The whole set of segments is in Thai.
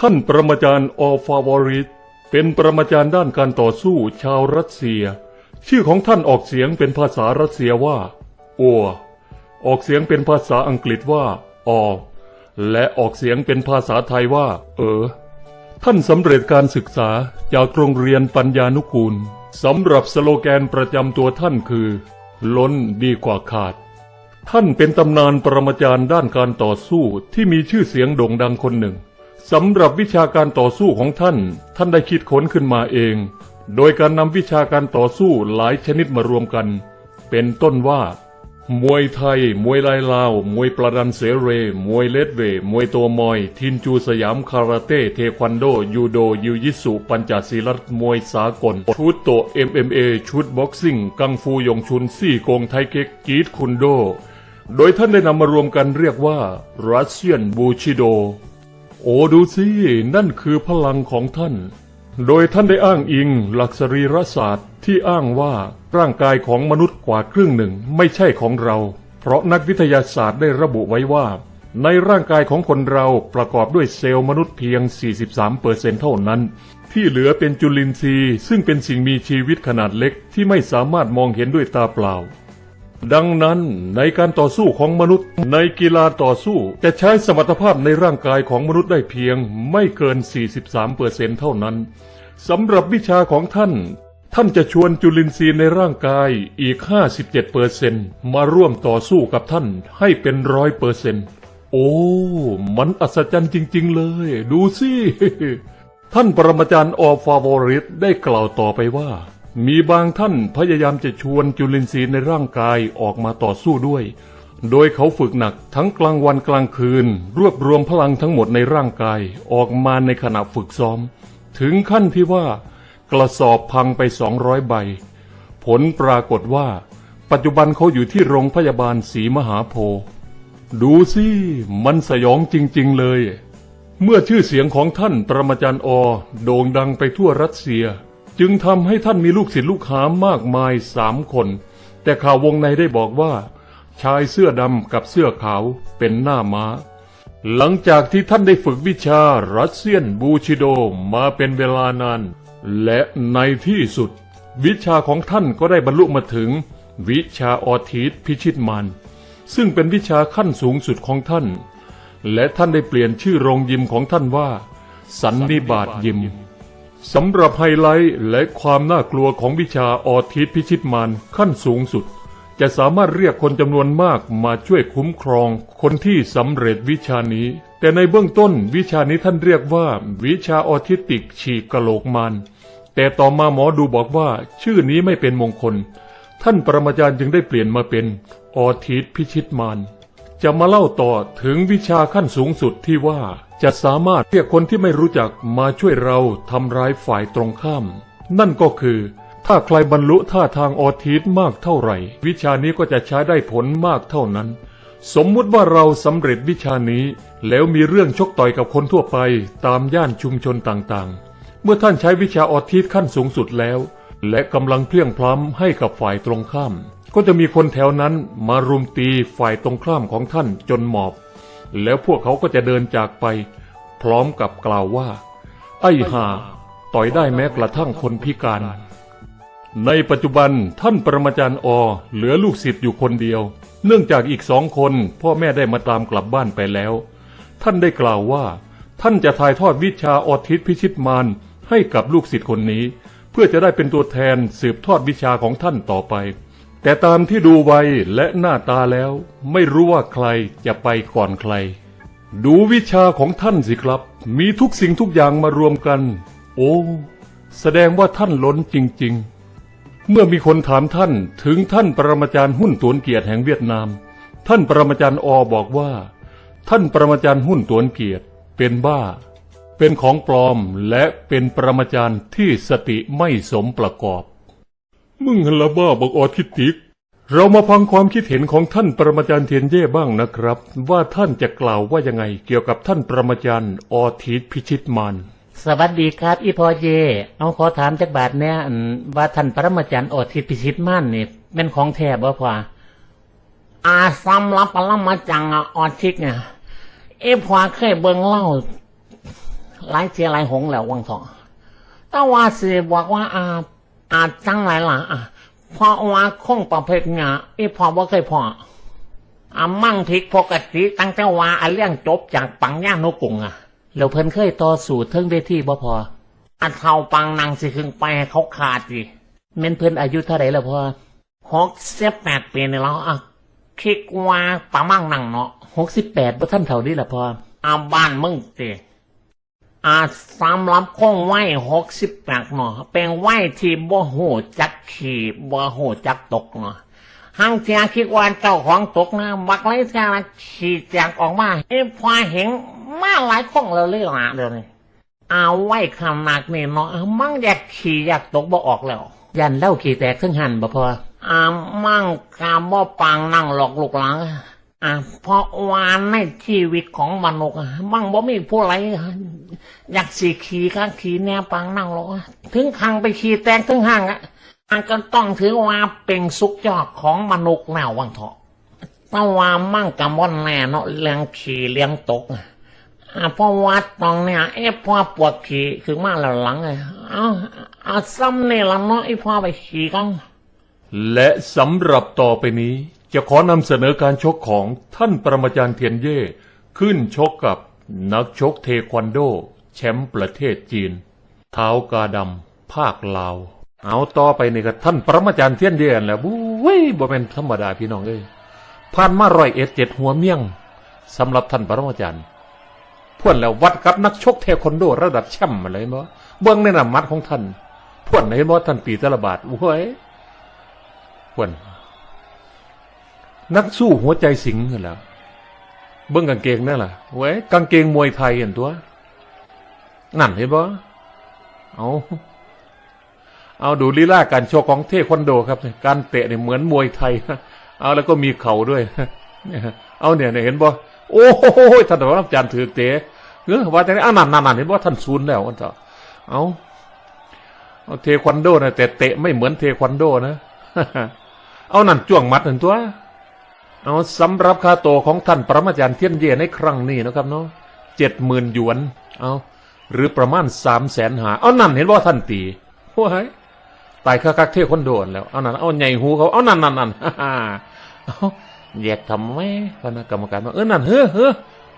ท่านปรมาจารย์ออฟาวอริสเป็นปรมาจารย์ด้านการต่อสู้ชาวรัสเซีย ชื่อของท่านออกเสียงเป็นภาษารัสเซียว่าอัวออกเสียงเป็นภาษาอังกฤษว่าออและออกเสียงเป็นภาษาไทยว่า เออ ท่านสำเร็จการศึกษาจากโรงเรียนปัญญานุกูลสำหรับสโลแกนประจำตัวท่านคือ ล้นดีกว่าขาด ท่านเป็นตำนานปรมาจารย์ด้านการต่อสู้ที่มีชื่อเสียงโด่งดังคนหนึ่ง สำหรับวิชาการต่อสู้ของท่าน ท่านได้คิดค้นขึ้นมาเอง โดยการนำวิชาการต่อสู้หลายชนิดมารวมกัน เป็นต้นว่า มวยไทย มวยลายลาว มวยประดันเสเร มวยเลดเว มวยตัวมอย ทินจูสยามคาราเต้ เทควันโด ยูโดยูยิสุ ปัญจศีลัตมวยสากล ชุดโต MMA ชุดบ็อกซิ่ง กังฟูยงชุน ซี่โกงไทเก๊กกีดคุนโด โดยท่านได้นำมารวมกันเรียกว่ารัสเซียนบูชิโด โอ้ดูสิ นั่นคือพลังของท่าน โดยท่านได้อ้างอิงหลักสรีรศาสตร์ที่อ้างว่าร่างกายของมนุษย์กว่าครึ่งหนึ่งไม่ใช่ของเรา เพราะนักวิทยาศาสตร์ได้ระบุไว้ว่า ในร่างกายของคนเราประกอบด้วยเซลล์มนุษย์เพียง 43เปอร์เซ็นเท่านั้น ที่เหลือเป็นจุลินทรีย์ ซึ่งเป็นสิ่งมีชีวิตขนาดเล็กที่ไม่สามารถมองเห็นด้วยตาเปล่า ดังนั้นในการต่อสู้ของมนุษย์ ในกีฬาต่อสู้จะใช้สมรรถภาพในร่างกายของมนุษย์ได้เพียงไม่เกิน 43เปอร์เซ็นเท่านั้นสำหรับวิชาของท่าน ท่านจะชวนจุลินทรีย์ในร่างกายอีก 57เปอร์เซ็นมาร่วมต่อสู้กับท่านให้เป็นร้อยเปอร์เซ็นโอ้ มันอัศจรรย์จริง ๆ เลย ดูสิ ท่านปรมาจารย์ออฟาวอริสได้กล่าวต่อไปว่า มีบางท่านพยายามจะชวนจุลินทรีย์ในร่างกายออกมาต่อสู้ด้วย โดยเขาฝึกหนักทั้งกลางวันกลางคืน รวบรวมพลังทั้งหมดในร่างกายออกมาในขณะฝึกซ้อม ถึงขั้นที่ว่ากระสอบพังไปสองร้อยใบ ผลปรากฏว่า ปัจจุบันเขาอยู่ที่โรงพยาบาลศรีมหาโพธิ์ดูสิมันสยองจริง ๆ เลย เมื่อชื่อเสียงของท่านประมาจารย์อโด่งดังไปทั่วรัสเซีย จึงทำให้ท่านมีลูกศิษย์ลูกหามากมายสามคน แต่ข่าววงในได้บอกว่า ชายเสื้อดำกับเสื้อขาวเป็นหน้าม้า หลังจากที่ท่านได้ฝึกวิชารัสเซียนบูชิโดมาเป็นเวลานาน และในที่สุด วิชาของท่านก็ได้บรรลุมาถึง วิชาออทิสพิชิตมานซึ่งเป็นวิชาขั้นสูงสุดของท่าน และท่านได้เปลี่ยนชื่อโรงยิมของท่านว่า สันนิบาตยิม สำหรับไฮไลท์และความน่ากลัวของวิชาออทิสพิชิตมารขั้นสูงสุด จะสามารถเรียกคนจำนวนมากมาช่วยคุ้มครอง คนที่สำเร็จวิชานี้ แต่ในเบื้องต้นวิชานี้ท่านเรียกว่า วิชาออทิสติกฉีกกะโหลกมารแต่ต่อมาหมอดูบอกว่า ชื่อนี้ไม่เป็นมงคล ท่านปรมาจารย์จึงได้เปลี่ยนมาเป็นออทิสพิชิตมารจะมาเล่าต่อถึงวิชาขั้นสูงสุดที่ว่า จะสามารถเรียกคนที่ไม่รู้จักมาช่วยเราทำร้ายฝ่ายตรงข้าม นั่นก็คือ ถ้าใครบรรลุท่าทางออทิสมากเท่าไหร่ วิชานี้ก็จะใช้ได้ผลมากเท่านั้น สมมุติว่าเราสำเร็จวิชานี้ แล้วมีเรื่องชกต่อยกับคนทั่วไปตามย่านชุมชนต่างๆ เมื่อท่านใช้วิชาออทิสขั้นสูงสุดแล้ว และกำลังเพลียงพล้ำให้กับฝ่ายตรงข้าม ก็จะมีคนแถวนั้นมารุมตีฝ่ายตรงข้ามของท่านจนหมอบ แล้วพวกเขาก็จะเดินจากไป พร้อมกับกล่าวว่า ไอ้ห่าต่อยได้แม้กระทั่งคนพิการ ในปัจจุบันท่านปรมาจารย์อเหลือลูกศิษย์อยู่คนเดียว เนื่องจากอีกสองคน พ่อแม่ได้มาตามกลับบ้านไปแล้ว ท่านได้กล่าวว่า ท่านจะถ่ายทอดวิชาออทิสพิชิตมารให้กับลูกศิษย์คนนี้ เพื่อจะได้เป็นตัวแทนสืบทอดวิชาของท่านต่อไป แต่ตามที่ดูวัยและหน้าตาแล้ว ไม่รู้ว่าใครจะไปก่อนใคร ดูวิชาของท่านสิครับ มีทุกสิ่งทุกอย่างมารวมกัน โอ้แสดงว่าท่านล้นจริง ๆ เมื่อมีคนถามท่านถึงท่านปรมาจารย์หุ้นตวนเกียรติแห่งเวียดนาม ท่านปรมาจารย์อบอกว่า ท่านปรมาจารย์หุ้นตวนเกียรติเป็นบ้า เป็นของปลอมและเป็นปรมาจารย์ที่สติไม่สมประกอบ มึงหันละบ้าบอกออทิติก เรามาฟังความคิดเห็นของท่านปรมาจารย์เทียนเย่บ้างนะครับ ว่าท่านจะกล่าวว่ายังไง เกี่ยวกับท่านปรมาจารย์ออทิสพิชิตมานสวัสดีครับ อีพอเย เอาขอถามจากบาทเนี่ยว่าท่านปรมาจารย์ออทิตพิชิตมันนี่เป็นของแท้บ่พออาซัมรับปรมาจังอออทิกเนี่ยเอพอเคยเบิ่งเล่าหลายเจียหลายหงแล้ววังทองแต่ว่าสิบอกว่าอาอาจจังไรล่ะอะ เพราะว่าคงประเภทเนี่ยอีพอว่าเคยพออามั่งพิกปกติตั้งแต่ว่าอาเรื่องจบจากปังย่างนกุงอะแล้วเพิ่นเคยต่อสู้เทิงเวทีบ่พออันเท่าปังนางสิคึงไปเขาขาดสิแม่นเพิ่นอายุเท่าไหร่แล้วพอหกสิบแปดปีนี่แล้วอะคิดว่าประมั่งนังเนาะหกสิบแปดบ่ท่านเท่านี้ล่ะพออาบ้านมึงสิ อาสามรับคงไหวหกสิบแปดเนาะเป็นไหวที่บ่หูจักขี่บ่หูจักตกเนาะหังเทียคิดว่าเจ้าของตกนะบักไรเทียขี่จากออกมาเอ้พอเห็นมาหลายคงแล้วเลยล่ะเดี๋ยวนี้เอาไหวขนาดนี้เนาะมั่งอยากขี่อยากตกบ่ออกแล้ว ยันเล่าขี่แตกทั้งหันบ่พออามั่งกามบ่ปังนั่งหลอกลูกหลัง อ่าเพราะว่าในชีวิตของมนุษย์อะมั่งบ่มีผู้ไรอยากสีขี่ข้างขี่แนวปังนั่งหรอกถึงขังไปขี่แตงถึงห่างอะอันก็ต้องถือว่าเป็นสุกยอดของมนุษย์แนววังเถาะแต่ว่ามั่งกับว่นแน่เนาะเลี้ยงขี่เลี้ยงตกอะอ่าเพราะว่าตรงเนี่ยเอ๊ะพ่อปวดขี่คือมาแล้วหลังเลยเอาเอาซ้ำเนี่ยละเนาะไอ้พ่อไปขี่กันและสำหรับต่อไปนี้ จะขอนำเสนอการชกของท่านปรมาจารย์เทียนเย่ ขึ้นชกกับนักชกเทควันโด แชมป์ประเทศจีน เท้ากาดำภาคลาว เอาต่อไปนี่ก็ท่านปรมาจารย์เทียนเย่แหล้วบุ้ยบ่เป็นธรรมดาพี่น้องเอ้ยผ่านมาร้อยเอ็ดเจ็ดหัวเมี่ยงสำหรับท่านปรมาจารย์พวนแล้ววัดกับนักชกเทควันโดระดับแชมป์มาเลยบ่เบิ้องในน้ำมัดของท่านพวนเห็นบ่ท่านปีตละบาทโอ้ยควร นักสู้หัวใจสิงห์นั่นแหละเบิ้งกางเกงนั่นแหละเว้ยกางเกงมวยไทยอย่างตัวนั่นเห็นบ่เอาเอาดูลีลาการโชว์ของเทควันโดครับ การเตะเนี่ยเหมือนมวยไทยเอาแล้วก็มีเข่าด้วยเอาเนี่ยเนี่ยเห็นบ่โอ้โหท่านอาจารย์ถือเตะเออว่าแต่นี้อ่านั่นนั่นนั่นเห็นบ่ท่านซูนแล้วอันเถอะเอาเอาเทควันโดนะแต่เตะไม่เหมือนเทควันโดนะเอานั่นจ้วงมัดเห็นตัว เอาสำหรับค่าโตวของท่านปรมาจารย์เทียนเย่ในครั้งนี้นะครับเนาะเจ็ดหมื่นหยวน เอาหรือประมาณสามแสนหา เอานั่นเห็นว่าท่านตีว้ายตายค่าคักเทคนโดนแล้ว เอานั่นเอาใหญ่หูเขา เอานั่นนั่นนั่นฮ่าเอาแยกทำไมคณะกรรมการว่าเออนั่นเฮ้อเฮ้อ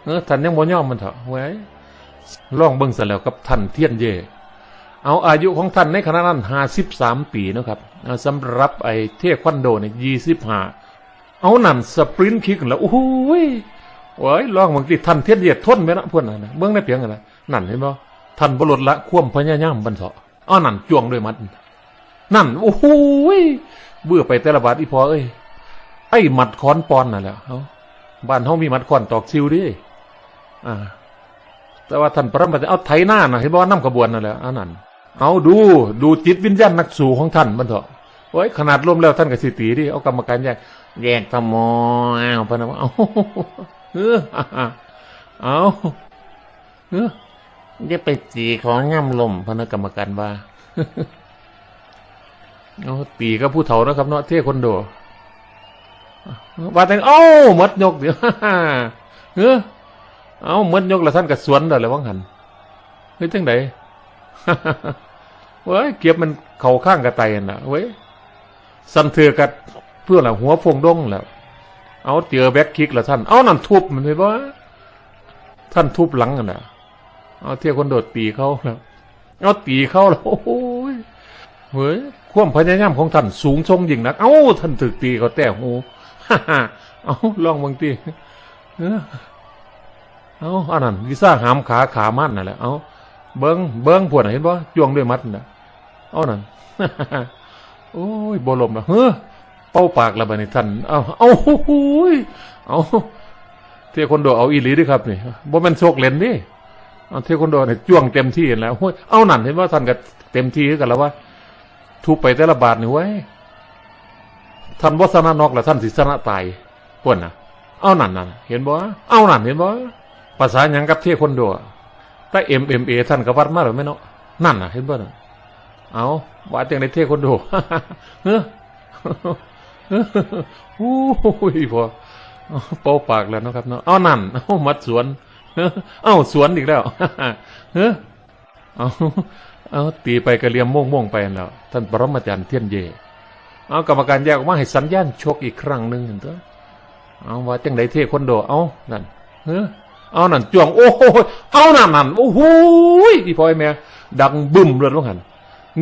เออท่านยังบ่ยอมมันเถอะไว้ยลองเบิ่งซะแล้วกับท่านเทียนเย่เอาอายุของท่านในขณะนั้นห้าสิบสามปีนะครับเอาสำหรับไอ้เทควันโดเนี่ยยี่สิบห้า เอานั่นสปรินต์คิกแล้วโอ้โหยโอ้ยลองบางทีท่านเทียนเหยียดทนไหมนะพวกนั้นนะเบื้องในเพียงอะไรนั่นเห็นบ่ท่านบรดละความพยายามบรรเทาะเอานั่นจ้วงด้วยมัดนั่นโอ้โหยเบื่อไปแต่ละบาทอีพอเอ้ยไอ้มัดค้อนปอนนั่นแหละเอาบ้านเฮามีมัดค้อนตอกซิวดิอ่า แต่ว่าท่านพระบัญเอาไถหน้านะเห็นบอกว่าน้ำขบวนนั่นแหละอันนั้นเอาดูดูจิตวิญญาณนักสู่ของท่านมันเถอะ โอ้ยขนาดล้มแล้วท่านกับสิตีดิเอากรรมการแยกแยกทำโมเอาพนะว่าเอาเออเอาเออจะไปจีของย่ำลมพนะกรรมการว่าเอาตีกับผู้เฒ่านะครับเนาะเท่คนโดว่าแต่งเอ้าหมดยกเดี๋ยวเออเอาหมดยกแล้วท่านกับสวนเด้อเลยว่างหันเฮ้ยจังไดเว้ยเก็บมันเข่าข้างกระไตนั่นน่ะเว้ย สันเถือกับเพื่อละหัวฟงดงแล้ว เอาเจอแบ็คคิกแล้วท่าน เอานั่นทุบมันไปบ่ท่านทุบหลังกันน่ะเอาเที่ยวคนโดดตีเขาแล้วเอาตีเขาแล้วโอ้ยเฮ้ยความพยายามของท่านสูงทรงยิ่งนัก เอ้าท่านถึกตีเขาแต่หูฮ่าฮ่าเอาลองบางทีเอาอันนั้นวิซ่าหามขาขามันนั่นแหละเอาเบิ้งเบิ้งพวกน่ะเห็นป่จ้วงด้วยมัดน่ะเอานั่น โอ้ยบลมนะเฮ้อเป้าปากแล้วบัดนี้ท่านเอาเอาโอ้ยเอาเทควันโดเอาอีหลีด้วยครับนี่บ่แม่นโชคเล่นนี่เอาเทควันโดเนี่ยจ้วงเต็มที่แล้วโอ้ยเอานั่นเห็นว่าท่านก็เต็มที่กันแล้วว่าทุบไปแต่ละบาทนี่ไว้ยท่านวัฒนานอกแล้วท่านสิชนะตายพวกน่ะเอานั่นนั่นเห็นบ่เอานั่นเห็นบ่ภาษาหยังกับเทควันโดอะแต่ MMA ท่านก็วัดมาหรือไม่เนาะนั่นน่ะเห็นบ่น่ะ เอาว่าจังไดเท่คนโดเฮ้อโอ้ยพอเอาเป่าปากแล้วเนาะครับเนาะเอานั่นเอามัดสวนเอ้าสวนอีกแล้วเฮ้อเอาเอาตีไปกระเลียมม่วงม่วงไปนั่นแล้วท่านปรมาจารย์เทียนเยเอากรรมการแยกออกมาให้สัญญาณชกอีกครั้งหนึ่งเห็นตัวเอาว่าจังไดเท่คนโดเอานั่นเฮ้อเอานั่นจ้วงโอ้โหเอานั่นนั่นโอ้โหอีพ่อยแม่ดังบึ้มเลยลูกหัน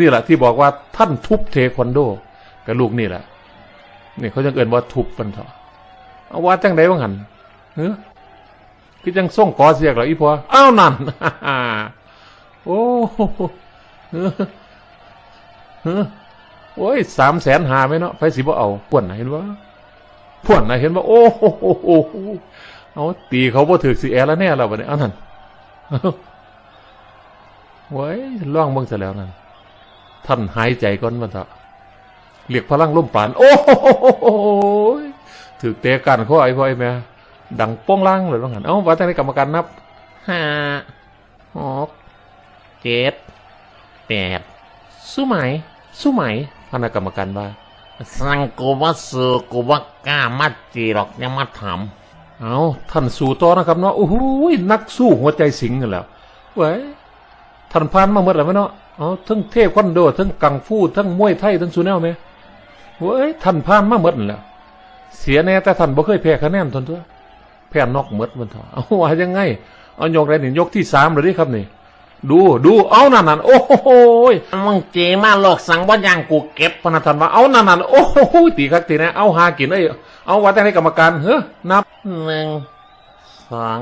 นี่แหละที่บอกว่าท่านทุบเทควันโดกับลูกนี่แหละนี่เขาจะเอินว่าทุบมันเถอะเอาว่าจังไดบ้างหันเฮ้อคือจังส่งกอเสียกเหรออีพออ้าวนั่นโอ้โหเฮ้อเฮ้อโอ้ยสามแสนหาไหมเนาะไฟสิบ่เอาป่วนไหนะเห็นว่าป่วนไหนะเห็นว่า โอ้โหเอาตีเขาบ่ถือสีแอร์แล้วแน่แล้ววันนี้เอานั่นไว้ล่องเบิ่งซะแล้วนั่น ท่านหายใจก่อนมันเถอะเรียกพลังลมปาน โอ้โหถือเตะกันเขาไอ้พ่อไอ้แม่ดังโป้งล่างเลยว่างั้นเอ้าว่าแต่ในกรรมการนับห้าหกเจ็ดแปดสู้ไหมสู้ไหมพนักกรรมการว่าสั่งกูว่าซื้อกูว่ากล้ามาจีหรอกยังมาถามเอาท่านสู้ต่อนะครับเนาะโอ้โหนักสู้หัวใจสิงกันแล้วเว้ย ท่านพานมาเมื่อไหร่ไหมเนาะเอาทั้งเทพควันโดทั้งกังฟูทั้งมวยไทยทั้งซูแนลไหมเว้ยท่านพานมาเมื่อแล้วเสียแน่แต่ท่านบ่เคยแพ้คะแนนทนตัวแพ้นอกเมดมันเถอเอาว่ายังไงเอายกอะไรนี่ยกที่สามเลยดิครับนี่ดูดูเอานั่นนั่นโอ้โหยมึงเจมาโลอกสั่งว่าอยังกูเก็บพนักท่านว่าเอานั่นนั่นโอ้โหตีครับตีนะเอาหากินเอ้เอาว่าแต่ให้กรรมการเฮ้อนับหนึ่งสอง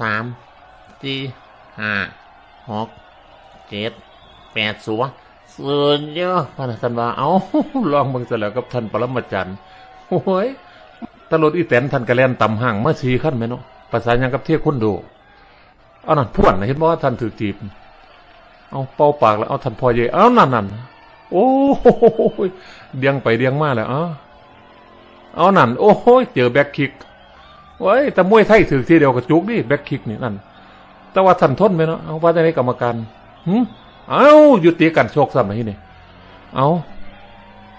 สามสี่ห้าหก เจ็ดแปดสัวสุดยอดพนักท่านว่าเอาลองเบิ่งซะแล้วกับท่านปรมาจารย์โอ้ยตลอดอีแตนท่านกระแลนต่ำห่างเมาสีขั้นไหมเนาะภาษายังกับเทียคนดูเอานั่นพ่วนนะเห็นบ่ว่าท่านถือจีบเอาเป่าปากแล้วเอาท่านพอเยเอานั่นนั่นโอ้โหเดียงไปเดียงมาแล้วเอาเอานั่นโอ้โหเจอแบ็คคิกไว้ยแต่มวยไทยถือทีเดียวกับจุกดิแบ็คคิกนี่นั่นแต่ว่าท่านทนไหมเนาะเอาว่าได้ในกรรมการ หึเอาหยุดตีกันโชคซ้ำไหนนี่เอา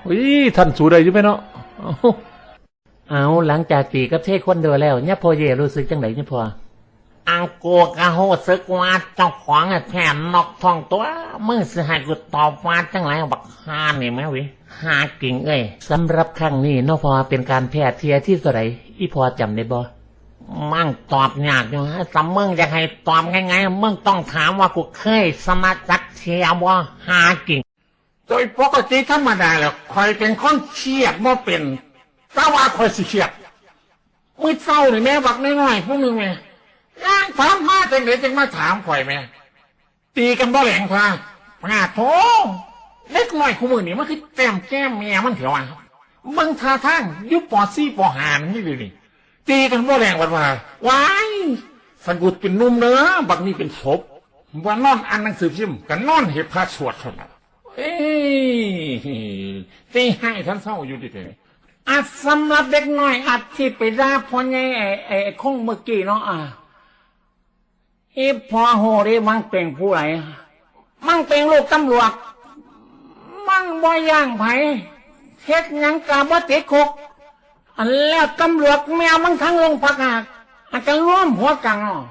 วิท่านสู้ได้อยังไหมเนาะเอาเอาหลังจากตีกับเทควันโดแล้วเนี่ยพอเยรู้สึกจังไดเนี่ยพออังกูกะโหซึกว่าเจ้าของอะแทนนอกท้องตัวมึงสิให้กูตอบว่าจังไรบักฮานี่แม่วิหากิ่งเอ้ยสำหรับครั้งนี้เนอพอเป็นการแพ้เทียที่เท่าไหรอีพอจำได้บ่ มั่งตอบยากอยู่ฮะแต่มึงจะให้ตอบง่ายๆมึงต้องถามว่ากูเคยสมัครจัดเชียร์ว่าหากิ่งโดยปกติธรรมดาแล้วคอยเป็นคนเชียดบ่เป็นแต่ว่าคอยสิเชียดมือเศร้านี่แม่บักน้อยๆพวกนึงแม่ย่างถามมาจังเดจังมาถามข่อยแม่ตีกันบ่แหลงพาพาโถเล็กน้อยคู่มือนี่มันคือแต้มแก้มเมียมันเถอะวะมึงท่าทางยุบปอซี่ปอหานนี่เลยนี่ ตีกันบ่แรงวันว่าว้ายสันกุดเป็นหนุ่มเนื้อบักนี่เป็นศพว่านอนอ่านหนังสือพิมพ์กันนอนเห็ดพระสวดเท่านั้นเอ้ยตีให้ท่านเศร้าอยู่ดิเถอะอาจสำหรับเด็กน้อยอาจที่ไปด่าพ่อใหญ่ไอ้ไอ้ไอ้คงเมื่อกี้เนาะอะเอ้พอโหเรมังเป็นผู้ไรมังเป็นลูกตำรวจมังบ่ย่างไผเฮ็ดหยังกะบ่ติดคุก อันแล้วตำรวจแมวมันทั้งโรงพักอะอาจจะร่วมหัวกังอะ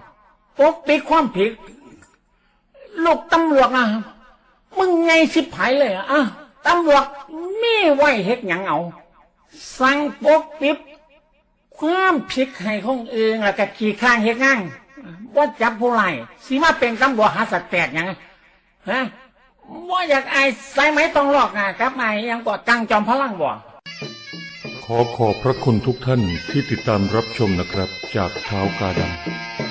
ปกปิดความผิด ลูกตำรวจอะมึงไงสิบไผเลยอะตำรวจไมีไหวเฮ็ดหยังเอาสั่งปกปิดความผิดให้ของเองแล้วก็ขี่ข้างเฮ็ดงานว่าจับผู้ไรสิมาเป็นตำรวจหาสัตว์แตกยังฮะว่าอยากไอ้สายไหมต้องหลอกอะครับไอ้ยังกอดกังจอมพลังบ่ ขอขอบพระคุณทุกท่านที่ติดตามรับชมนะครับ จากเท้าวกาดำ